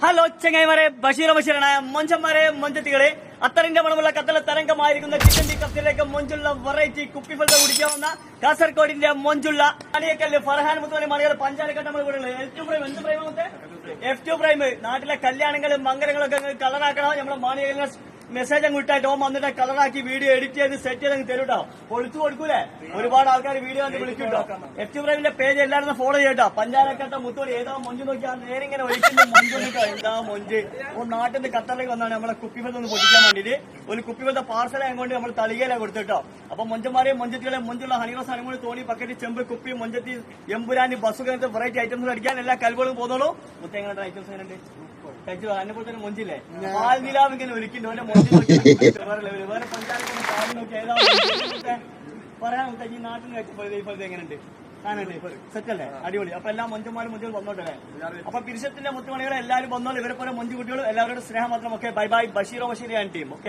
Hello ചെങ്ങൈമാരെ ബഷീറ ബഷീറാണ്. മൊഞ്ചന്മാരെ മൊഞ്ചത്തികളെ അത്തറിന്റെ മണമുള്ള കത്തല തരംഗമായിരിക്കുന്ന ചിക്കൻ ടീ കത്തിലേക്ക് മൊഞ്ചുള്ള വെറൈറ്റി കുപ്പിഫലത്തെ കുടിക്കാവുന്ന കാസർഗോഡിന്റെ മൊഞ്ചുള്ള അണിയക്കല്ല് ഫർഹാൻ മുത്തുമണി മണികൾ പഞ്ചായത്ത് നമ്മൾ കൂടെ എഫ് ടു പ്രൈം നാട്ടിലെ കല്യാണങ്ങളും മംഗലങ്ങളൊക്കെ ഒക്കെ കളറാക്കണം നമ്മുടെ മാണികളിലെ മെസ്സേജ് അങ്ങ് വിട്ടായിട്ട് ഓൻ വന്നിട്ട് കളറാക്കി വീഡിയോ എഡിറ്റ് ചെയ്ത് സെറ്റ് ചെയ്ത് അങ്ങ് തരൂട്ടോ. പൊളിച്ചു കൊടുക്കൂലേ? ഒരുപാട് ആൾക്കാർ വീഡിയോ വന്ന് വിളിക്കൂട്ടോ. എച്ച് ടു പ്രൈമിന്റെ പേജ് എല്ലാവരും ഫോളോ ചെയ്യട്ടോ. പഞ്ചാരക്കട്ട മുത്തോടി ഏതാ മൊഞ്ച് നോക്കിയാൽ നേരെ ഇങ്ങനെ ഒഴിക്കുന്ന മൊഞ്ച് എന്താ മൊഞ്ച്? ഓ നാട്ടിൽ നിന്ന് ഖത്തറിലേക്ക് വന്നാണ് നമ്മളെ കുപ്പിപ്പത്ത് ഒന്ന് പൊട്ടിക്കാൻ വേണ്ടിയിട്ട്. ഒരു കുപ്പിമത്തെ പാർസൽ കൊണ്ട് നമ്മൾ തളികയിലെ കൊടുത്തിട്ടോ. അപ്പൊ മൊഞ്ചന്മാരെയും മൊഞ്ചത്തികളെ മൊഞ്ചുള്ള ഹണിറോസ് ഹണിമൂണി തോണി പക്കറ്റ് ചെമ്പ് കുപ്പി മൊഞ്ചത്തി എമ്പുരാനി ബസ് അങ്ങനത്തെ വെറൈറ്റി ഐറ്റംസ് അടിക്കാൻ എല്ലാ കൽവുകളും പോന്നോളൂ. മുത്ത ഐറ്റംസ് എങ്ങനെയുണ്ട്? കഴിച്ചു? അതിനെ പോലെ തന്നെ മൊഞ്ചില്ലേ പാൽ നിലാവ് ഇങ്ങനെ ഒരുക്കിണ്ട് നോക്കി അടിപൊളി അപ്പൊ എല്ലാ മൊഞ്ചന്മാരും മൊഞ്ചുകൾ വന്നോട്ടെ അപ്പൊ പിരിശത്തിന്റെ മുത്തുമണികളെ എല്ലാവരും വന്നോളൂ. ഇവരെ പോലെ മൊഞ്ചു കുട്ടികളും എല്ലാവരുടെ സ്നേഹം മാത്രം ഒക്കെ ബൈ ബൈ ബഷീറോ ബഷീർ ടീം ഓക്കെ